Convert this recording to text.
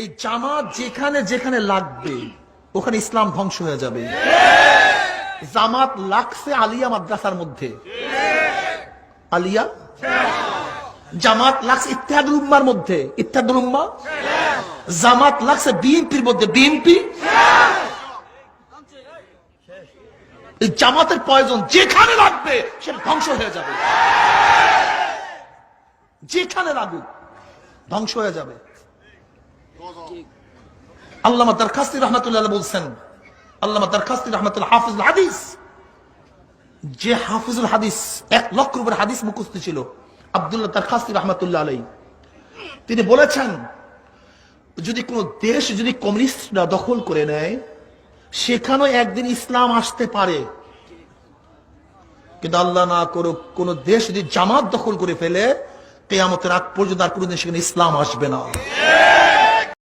এই জামাত যেখানে যেখানে লাগবে, ওখানে ইসলাম ধ্বংস হয়ে যাবে। জামাত লাগছে আলিয়া মাদ্রাসার মধ্যে। আলিয়া? জামাত লাগছে ইত্যাদুল উম্মার মধ্যে। ইত্যাদুল উম্মা? জামাত লাগছে বিএনপির মধ্যে। বিএনপি? এই জামাতের প্রয়োজন যেখানে লাগবে, সেটা ধ্বংস হয়ে যাবে। যেখানে লাগুক, ধ্বংস হয়ে যাবে। আল্লামা রহমতুল্লাহ বলছেন হাফিজুল হাদিস। যে হাফিজুল হাদিস, এক লক্ষ হাদিস মুখস্থ ছিল, আব্দুল্লাহ রহমতুল্লাহ আলাই তিনি বলেছেন, যদি কোন দেশ যদি কমিউনিস্টরা দখল করে নেয়, সেখানেও একদিন ইসলাম আসতে পারে। কিন্তু আল্লাহ না করুক, কোন দেশ যদি জামাত দখল করে ফেলে, কেয়ামতের আগ পর্যন্ত আর কোনদিন সেখানে ইসলাম আসবে না।